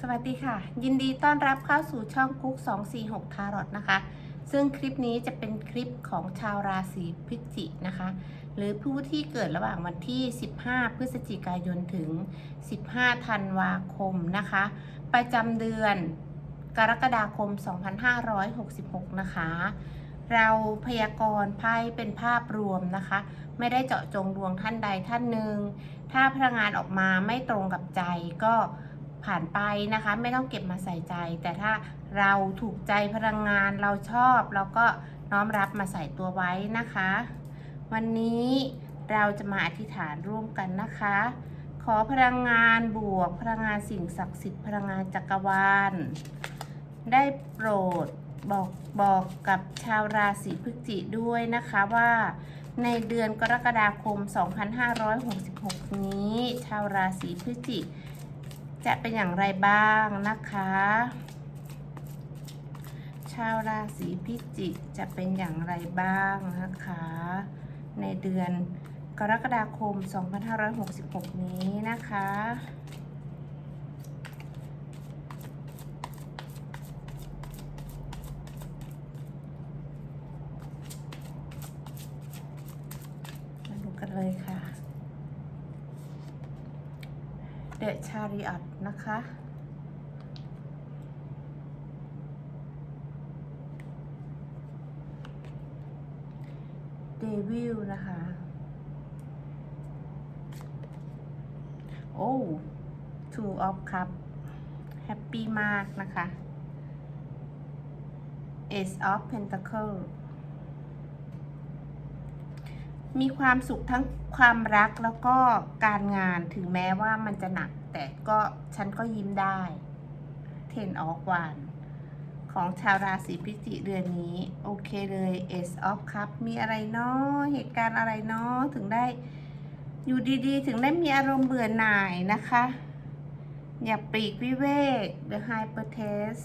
สวัสดีค่ะ ยินดีต้อนรับเข้าสู่ช่องคุก 246 ทารอตนะคะ ซึ่งคลิปนี้จะเป็นคลิปของชาวราศีพฤศจิกนะคะ หรือผู้ที่เกิดระหว่างวันที่ 15 พฤศจิกายนถึง 15 ธันวาคมนะคะ ประจำเดือนกรกฎาคม 2566 นะคะ เราพยากรณ์ไพ่เป็นภาพรวมนะคะ ไม่ได้เจาะจงดวงท่านใดท่านหนึ่งถ้าพลังงานออกมาไม่ตรงกับใจก็ ผ่านไปนะคะ ไม่ต้องเก็บมาใส่ใจ แต่ถ้าเราถูกใจพลังงานเราชอบ เราก็น้อมรับมาใส่ตัวไว้นะคะ วันนี้เราจะมาอธิษฐานร่วมกันนะคะ ขอพลังงานบวก พลังงานสิ่งศักดิ์สิทธิ์พลังงานจักรวาล ได้โปรดบอกบอกกับชาวราศีพฤศจิด้วยนะคะว่าในเดือนกรกฎาคม 2566 นี้ ชาวราศีพฤศจิก จะเป็นอย่างไรบ้างนะคะ ชาวราศีพิจิกจะเป็นอย่างไรบ้างนะคะ ในเดือนกรกฎาคม 2566 นี้นะคะ มาดูกันเลยค่ะ เดชาริอ t นะคะ เดวิลนะคะ โอ้ two of cup แฮปปี้มากนะคะ ace of pentacle มีความสุขทั้งความรักแล้วก็การงานถึงแม้ว่ามันจะหนัก แต่ก็ฉันก็ยิ้มได้ Ten of One ของชาวราศีพิจิกเดือนนี้ โอเคเลย Ace of Cup มีอะไรเนาะเหตุการณ์อะไรเนาะถึงได้อยู่ดีๆ ถึงได้มีอารมณ์เบื่อหน่ายนะคะ อย่าปลีกวิเวก The Hypertest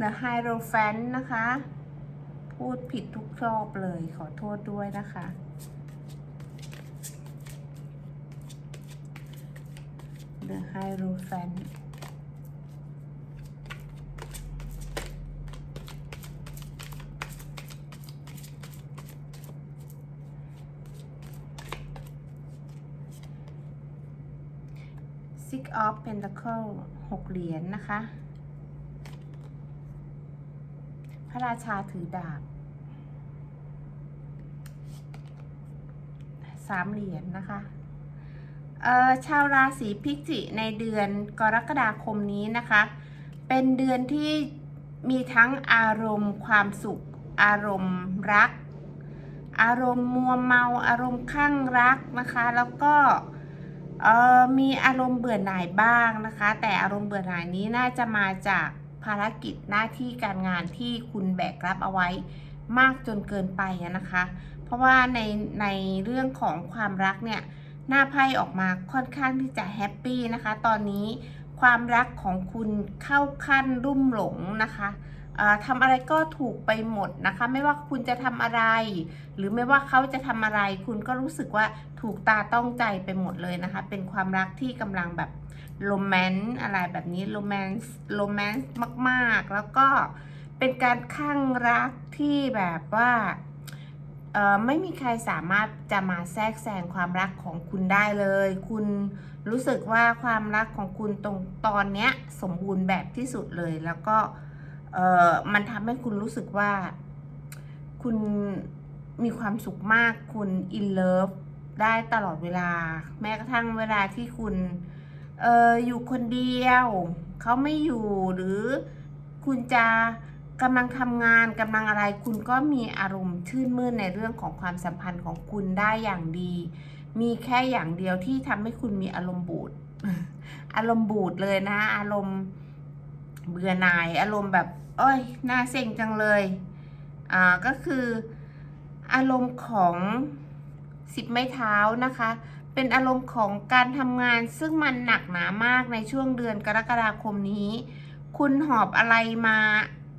The Hierophant นะคะ พูดผิดทุกรอบเลยขอโทษด้วยนะคะ The Hierophant ซิกออฟเพน t เคิลหกเหรียญนะคะ พ ระราชาถือดาบสามเหรียญนะคะเอ่อชาวราศีพิจิกในเดือนกรกฎาคมนี้นะคะ เป็นเดือนที่มีทั้งอารมณ์ความสุข อารมณ์รัก อารมณ์มัวเมา อารมณ์ข้างรักนะคะ แล้วก็มีอารมณ์เบื่อหน่ายบ้างนะคะ แต่อารมณ์เบื่อหน่ายนี้น่าจะมาจาก ภารกิจหน้าที่การงานที่คุณแบกรับเอาไว้มากจนเกินไปนะคะ เพราะว่าในในเรื่องของความรักเนี่ยหน้าไพ่ออกมาค่อนข้างที่จะแฮปปี้นะคะ ตอนนี้ความรักของคุณเข้าขั้นรุ่มหลงนะคะทำอะไรก็ถูกไปหมดนะคะ ไม่ว่าคุณจะทำอะไร หรือไม่ว่าเขาจะทำอะไร คุณก็รู้สึกว่าถูกตาต้องใจไปหมดเลยนะคะ เป็นความรักที่กำลังแบบ โรแมนต์อะไรแบบนี้โรแมนต์โรแมนต์มาก ๆ แล้วก็เป็นการข้างรักที่แบบว่าเออไม่มีใครสามารถจะมาแทรกแซงความรักของคุณได้เลย คุณรู้สึกว่าความรักของคุณตรงตอนเนี้ยสมบูรณ์แบบที่สุดเลย แล้วก็เออมันทำให้คุณรู้สึกว่า คุณมีความสุขมากคุณอินเลิฟได้ตลอดเวลา แม้กระทั่งเวลาที่คุณเอออยู่คนเดียว เขาไม่อยู่หรือคุณจะกำลังทำงานกำลังอะไรคุณก็มีอารมณ์ชื่นมื่นในเรื่องของความสัมพันธ์ของคุณได้อย่างดี มีแค่อย่างเดียวที่ทำให้คุณมีอารมณ์บูดอารมณ์บูดเลยนะ อารมณ์เบื่อหน่าย อารมณ์แบบเอ้ยน่าเซ็งจังเลยอ่าก็คืออารมณ์ของสิบไม้เท้านะคะ เป็นอารมณ์ของการทำงานซึ่งมันหนักหนามากในช่วงเดือนกรกฎาคมนี้ คุณหอบอะไรมา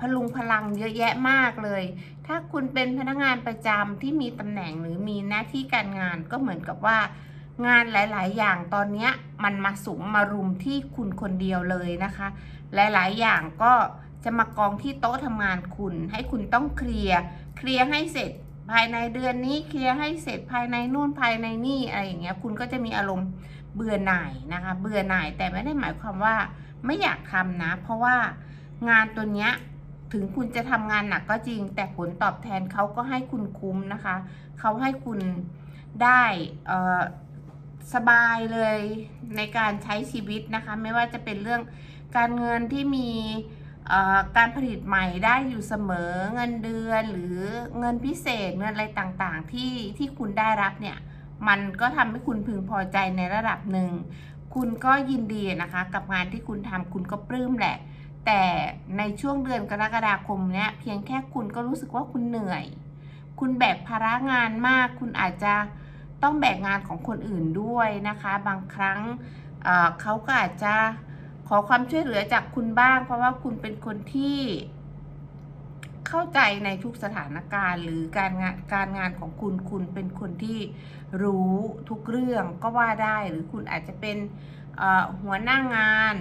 พลุงพลังเยอะแยะมากเลย ถ้าคุณเป็นพนักงานประจำที่มีตำแหน่งหรือมีหน้าที่การงานก็เหมือนกับว่า งานหลาย ๆ อย่างตอนนี้มันมาสุมมารุมที่คุณคนเดียวเลยนะคะ หลาย ๆ อย่างก็จะมากองที่โต๊ะทำงานคุณ ให้คุณต้องเคลียร์ เคลียร์ให้เสร็จ ภายในเดือนนี้เคลียร์ให้เสร็จภายในนู่นภายในนี่อะไรอย่างเงี้ยคุณก็จะมีอารมณ์เบื่อหน่ายนะคะ เบื่อหน่ายแต่ไม่ได้หมายความว่าไม่อยากทำนะ เพราะว่างานตัวเนี้ยถึงคุณจะทำงานหนักก็จริง แต่ผลตอบแทนเขาก็ให้คุณคุ้มนะคะเขาให้คุณได้สบายเลยในการใช้ชีวิตนะคะ ไม่ว่าจะเป็นเรื่องการเงินที่มี การผลิตใหม่ได้อยู่เสมอเงินเดือนหรือเงินพิเศษเงินอะไรต่างๆ ที่ที่คุณได้รับเนี่ย มันก็ทำให้คุณพึงพอใจในระดับหนึ่ง คุณก็ยินดีนะคะ กับงานที่คุณทำคุณก็ปลื้มแหละ แต่ในช่วงเดือนกรกฎาคมเนี้ยเพียงแค่คุณก็รู้สึกว่าคุณเหนื่อย คุณแบกภาระงานมาก คุณอาจจะต้องแบกงานของคนอื่นด้วยนะคะ บางครั้งเขาก็อาจจะ ขอความช่วยเหลือจากคุณบ้าง เพราะว่าคุณเป็นคนที่เข้าใจในทุกสถานการณ์หรือการงานการงานของคุณคุณเป็นคนที่รู้ทุกเรื่องก็ว่าได้หรือคุณอาจจะเป็นหัวหน้างาน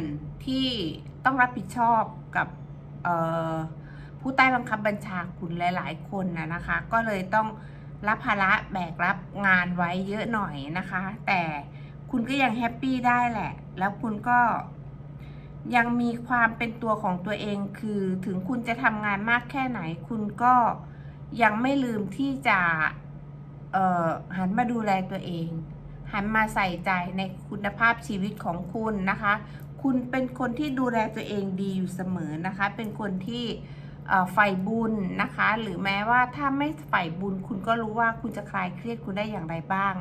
ที่ต้องรับผิดชอบกับผู้ใต้บังคับบัญชาคุณหลาย ๆ คนนะนะคะ ก็เลยต้องรับภาระแบกรับงานไว้เยอะหน่อยนะคะ แต่คุณก็ยังแฮปปี้ได้แหละ แล้วคุณก็ ยังมีความเป็นตัวของตัวเองคือถึงคุณจะทำงานมากแค่ไหน คุณก็ยังไม่ลืมที่จะเอ่อหันมาดูแลตัวเอง หันมาใส่ใจในคุณภาพชีวิตของคุณนะคะ คุณเป็นคนที่ดูแลตัวเองดีอยู่เสมอนะคะ เป็นคนที่ เอ่อใฝ่บุญนะคะ หรือแม้ว่าถ้าไม่ใฝ่บุญคุณก็รู้ว่าคุณจะคลายเครียดคุณได้อย่างไรบ้าง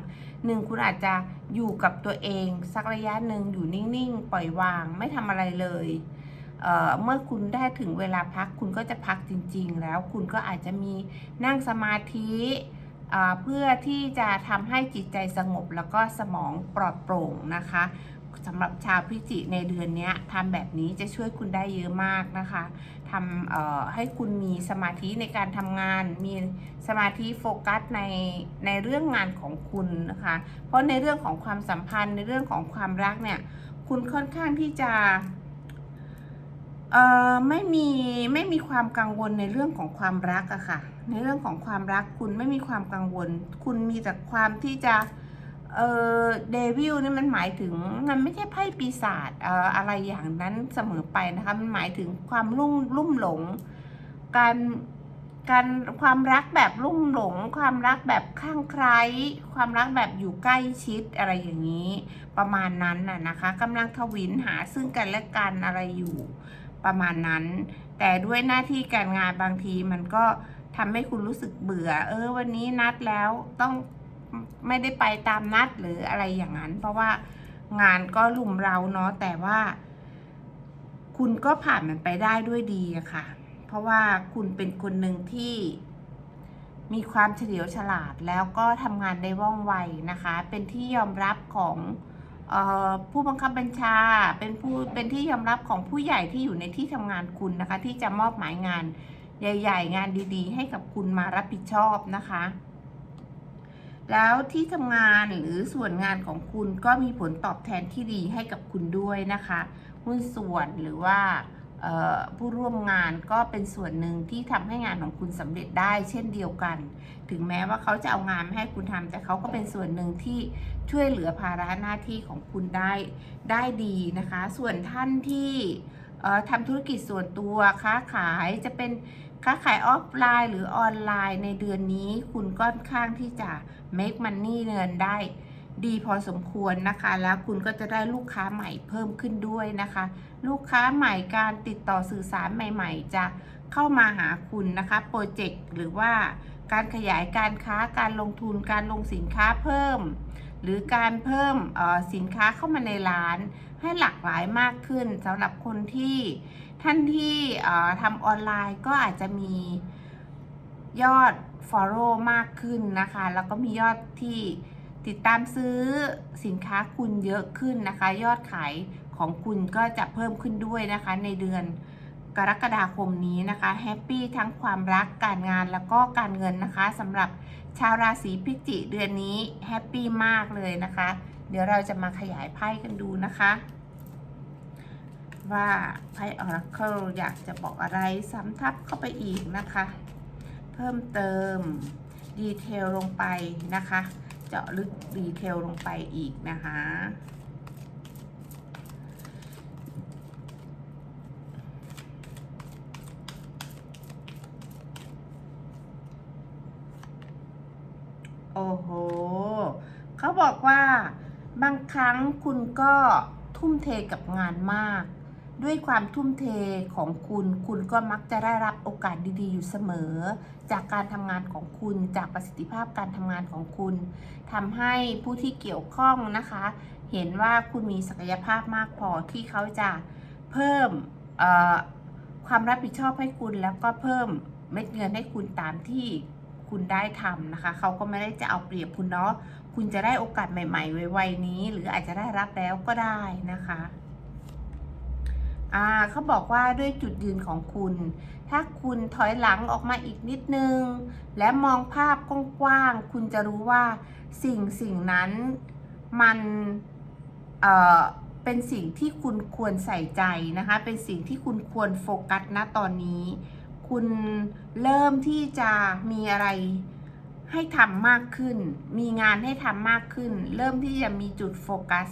หนึ่งคุณอาจจะอยู่กับตัวเองสักระยะหนึ่งอยู่นิ่งๆ ปล่อยวางไม่ทำอะไรเลยเเมื่อคุณได้ถึงเวลาพักคุณก็จะพักจริง ๆ แล้วคุณก็อาจจะมีนั่งสมาธิเพื่อที่จะทำให้จิตใจสงบแล้วก็สมองปลอดโปร่งนะคะ สำหรับชาวพิจิในเดือนนี้ทำแบบนี้จะช่วยคุณได้เยอะมากนะคะทำให้คุณมีสมาธิในการทำงาน มีสมาธิโฟกัสในในเรื่องงานของคุณนะคะ เพราะในเรื่องของความสัมพันธ์ในเรื่องของความรักเนี่ยคุณค่อนข้างที่จะเอ่อไม่มีไม่มีความกังวลในเรื่องของความรักอะค่ะ ในเรื่องของความรักคุณไม่มีความกังวล คุณมีแต่ความที่จะ เออเดวิลนี่มันหมายถึงมันไม่ใช่ไพ่ปีศาจเอ่ออะไรอย่างนั้นเสมอไปนะคะ มันหมายถึงความลุ่มลุ่มหลง การการความรักแบบลุ่มหลง ความรักแบบข้างใคร ความรักแบบอยู่ใกล้ชิดอะไรอย่างนี้ ประมาณนั้นน่ะนะคะกำลังทวินหาซึ่งกันและกันอะไรอยู่ประมาณนั้น แต่ด้วยหน้าที่การงานบางทีมันก็ทำให้คุณรู้สึกเบื่อ เออ วันนี้นัดแล้วต้อง ไม่ได้ไปตามนัดหรืออะไรอย่างนั้น เพราะว่างานก็ลุมเราเนาะแต่ว่า คุณก็ผ่านมันไปได้ด้วยดีอะค่ะ เพราะว่าคุณเป็นคนหนึ่งที่มีความเฉลียวฉลาดแล้วก็ทำงานได้ว่องไวนะคะ เป็นที่ยอมรับของออผู้บังคับบัญชาเป็นผู้เป็นที่ยอมรับของผู้ใหญ่ที่อยู่ในที่ทำงานคุณนะคะ ที่จะมอบหมายงานใหญ่ ๆ งานดี ๆ ให้กับคุณมารับผิดชอบนะคะ แล้วที่ทำงานหรือส่วนงานของคุณก็มีผลตอบแทนที่ดีให้กับคุณด้วยนะคะหุ้นส่วนหรือว่าผู้ร่วมงานก็เป็นส่วนหนึ่งที่ทำให้งานของคุณสำเร็จได้เช่นเดียวกัน ถึงแม้ว่าเขาจะเอางานมาให้คุณทำแต่เขาก็เป็นส่วนหนึ่งที่ช่วยเหลือภาระหน้าที่ของคุณได้ได้ดีนะคะ ส่วนท่านที่เอ่อทำธุรกิจส่วนตัวค้าขายจะเป็น ค้าขายออฟไลน์หรือออนไลน์ในเดือนนี้คุณก็ค่อนข้างที่จะ make money เงินได้ ดีพอสมควรนะคะ แล้วคุณก็จะได้ลูกค้าใหม่เพิ่มขึ้นด้วยนะคะ ลูกค้าใหม่การติดต่อสื่อสารใหม่ ๆ จะเข้ามาหาคุณนะคะโปรเจกต์หรือว่าการขยายการค้าการลงทุนการลงสินค้าเพิ่ม หรือการเพิ่มออสินค้าเข้ามาในร้าน ให้หลากหลายมากขึ้นสำหรับคนที่ ท่านที่ทำออนไลน์ก็อาจจะมียอด follow มากขึ้นนะคะ แล้วก็มียอดที่ติดตามซื้อสินค้าคุณเยอะขึ้นนะคะ ยอดขายของคุณก็จะเพิ่มขึ้นด้วยนะคะ ในเดือนกรกฎาคมนี้นะคะแฮปปี้ทั้งความรักการงานแล้วก็การเงินนะคะสำหรับชาวราศีพิจิกเดือนนี้แฮปปี้มากเลยนะคะ เดี๋ยวเราจะมาขยายไพ่กันดูนะคะ ว่าไพ่ Oracle อยากจะบอกอะไรซ้ำทับเข้าไปอีกนะคะ เพิ่มเติมดีเทลลงไปนะคะ เจาะลึกดีเทลลงไปอีกนะคะโอ้โห เขาบอกว่าบางครั้งคุณก็ทุ่มเทกับงานมาก ด้วยความทุ่มเทของคุณ คุณก็มักจะได้รับโอกาสดีๆ อยู่เสมอ จากการทำงานของคุณ จากประสิทธิภาพการทำงานของคุณทำให้ผู้ที่เกี่ยวข้องนะคะ เห็นว่าคุณมีศักยภาพมากพอที่เขาจะเพิ่มความรับผิดชอบให้คุณ แล้วก็เพิ่มเม็ดเงินให้คุณตามที่คุณได้ทำนะคะ เขาก็ไม่ได้จะเอาเปรียบคุณเนาะ คุณจะได้โอกาสใหม่ ๆ ไวๆนี้ หรืออาจจะได้รับแล้วก็ได้นะคะ อ่าเขาบอกว่าด้วยจุดยืนของคุณ ถ้าคุณถอยหลังออกมาอีกนิดนึง และมองภาพกว้างๆคุณจะรู้ว่าสิ่งสิ่งนั้นมันเอ่อเป็นสิ่งที่คุณควรใส่ใจนะคะ เป็นสิ่งที่คุณควรโฟกัสณตอนนี้ คุณเริ่มที่จะมีอะไรให้ทำมากขึ้น มีงานให้ทำมากขึ้น เริ่มที่จะมีจุดโฟกัส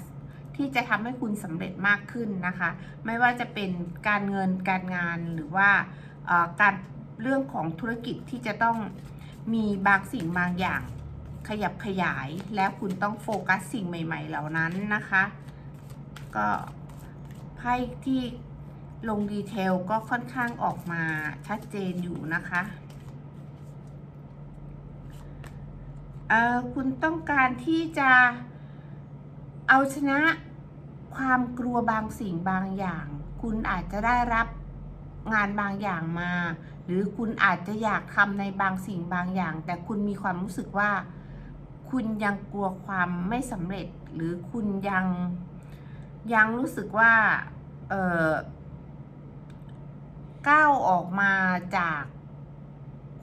ที่จะทำให้คุณสำเร็จมากขึ้นนะคะ ไม่ว่าจะเป็นการเงินการงานหรือว่าเอ่อการเรื่องของธุรกิจที่จะต้องมีบางสิ่งบางอย่างขยับขยาย แล้วคุณต้องโฟกัสสิ่งใหม่ ๆ เหล่านั้นนะคะ ก็ไพ่ที่ลงดีเทลก็ค่อนข้างออกมาชัดเจนอยู่นะคะคุณต้องการที่จะ เอาชนะความกลัวบางสิ่งบางอย่าง คุณอาจจะได้รับงานบางอย่างมา หรือคุณอาจจะอยากทำในบางสิ่งบางอย่าง แต่คุณมีความรู้สึกว่า คุณยังกลัวความไม่สำเร็จ หรือคุณยังยังรู้สึกว่าเออก้าวออกมาจาก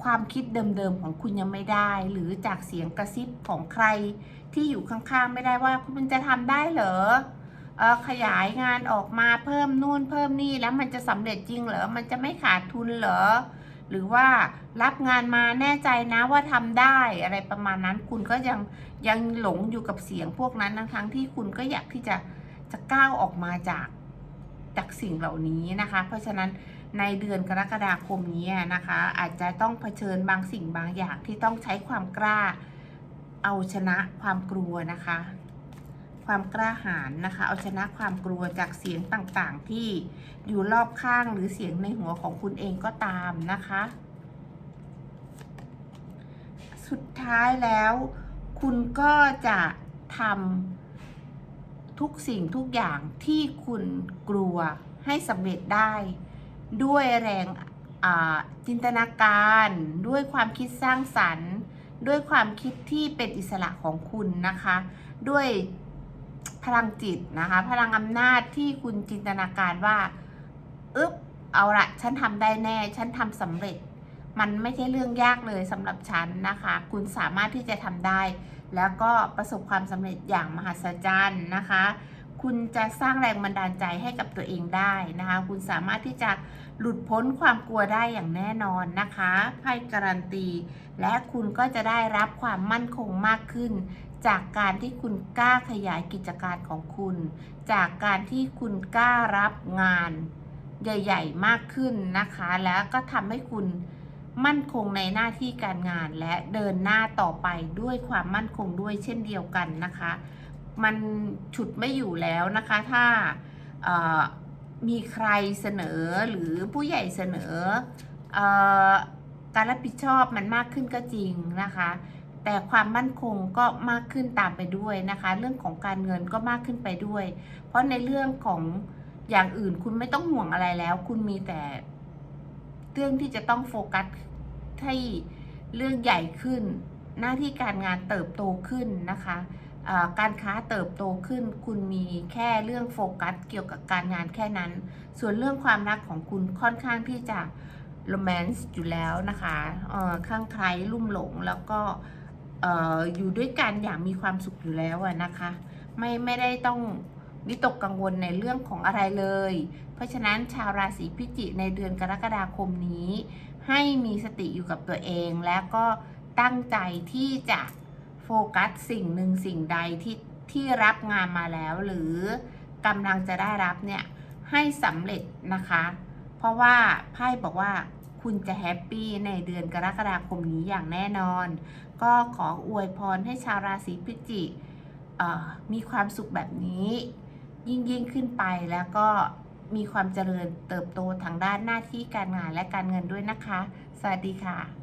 ความคิดเดิมๆของคุณยังไม่ได้ หรือจากเสียงกระซิบของใครที่อยู่ข้างๆไม่ได้ว่าคุณจะทำได้เหรอเออขยายงานออกมาเพิ่มนู่นเพิ่มนี่แล้วมันจะสำเร็จจริงเหรอมันจะไม่ขาดทุนเหรอหรือว่ารับงานมาแน่ใจนะว่าทำได้อะไรประมาณนั้น คุณก็ยังยังหลงอยู่กับเสียงพวกนั้นทั้งๆที่คุณก็อยากที่จะจะก้าวออกมาจากจากสิ่งเหล่านี้นะคะ เพราะฉะนั้น ในเดือนกรกฎาคมนี้นะคะ อาจจะต้องเผชิญบางสิ่งบางอย่างที่ต้องใช้ความกล้าเอาชนะความกลัวนะคะ ความกล้าหาญนะคะ เอาชนะความกลัวจากเสียงต่างๆ ที่อยู่รอบข้างหรือเสียงในหัวของคุณเองก็ตามนะคะ สุดท้ายแล้ว คุณก็จะทำทุกสิ่งทุกอย่างที่คุณกลัวให้สำเร็จได้ ด้วยแรงจินตนาการ ด้วยความคิดสร้างสรรค์ ด้วยความคิดที่เป็นอิสระของคุณนะคะ ด้วยพลังจิตนะคะ พลังอำนาจที่คุณจินตนาการว่าอึ๊บเอาละฉันทำได้แน่ ฉันทำสำเร็จ มันไม่ใช่เรื่องยากเลยสำหรับฉันนะคะ คุณสามารถที่จะทำได้ แล้วก็ประสบความสำเร็จอย่างมหัศจรรย์นะคะ คุณจะสร้างแรงบันดาลใจให้กับตัวเองได้นะคะ คุณสามารถที่จะหลุดพ้นความกลัวได้อย่างแน่นอนนะคะไพ่การันตี และคุณก็จะได้รับความมั่นคงมากขึ้น จากการที่คุณกล้าขยายกิจการของคุณ จากการที่คุณกล้ารับงานใหญ่ ๆ มากขึ้นนะคะ แล้วก็ทำให้คุณมั่นคงในหน้าที่การงานและเดินหน้าต่อไปด้วยความมั่นคงด้วยเช่นเดียวกันนะคะ มันฉุดไม่อยู่แล้วนะคะถ้ามีใครเสนอหรือผู้ใหญ่เสนออการรับผิดชอบมันมากขึ้นก็จริงนะคะ แต่ความมั่นคงก็มากขึ้นตามไปด้วยนะคะ เรื่องของการเงินก็มากขึ้นไปด้วย เพราะในเรื่องของอย่างอื่นคุณไม่ต้องห่วงอะไรแล้ว คุณมีแต่เรื่องที่จะต้องโฟกัสให้เรื่องใหญ่ขึ้น หน้าที่การงานเติบโตขึ้นนะคะ การค้าเติบโตขึ้น คุณมีแค่เรื่องโฟกัสเกี่ยวกับการงานแค่นั้น ส่วนเรื่องความรักของคุณค่อนข้างที่จะโรแมนต์อยู่แล้วนะคะข้างใครลุ่มหลงแล้วก็เอ่อยู่ด้วยกันอย่างมีความสุขอยู่แล้วนะคะ ไม่ไม่ได้ต้องวิตกกังวลในเรื่องของอะไรเลย เพราะฉะนั้นชาวราศีพิจิกในเดือนกรกฎาคมนี้ ให้มีสติอยู่กับตัวเอง แล้วก็ตั้งใจที่จะ กัสสิ่งหนึ่งสิ่งใดที่ที่รับงานมาแล้ว หรือกำลังจะได้รับเนี่ยให้สำเร็จนะคะ เพราะว่าไพ่บอกว่าคุณจะแฮปปี้ในเดือนกรกฎาคมนี้อย่างแน่นอน ก็ขออวยพรให้ชาวราศีพิจิกมีความสุขแบบนี้ ยิ่งยิ่งขึ้นไปแล้วก็มีความเจริญเติบโตทางด้านหน้าที่การงานและการเงินด้วยนะคะ สวัสดีค่ะ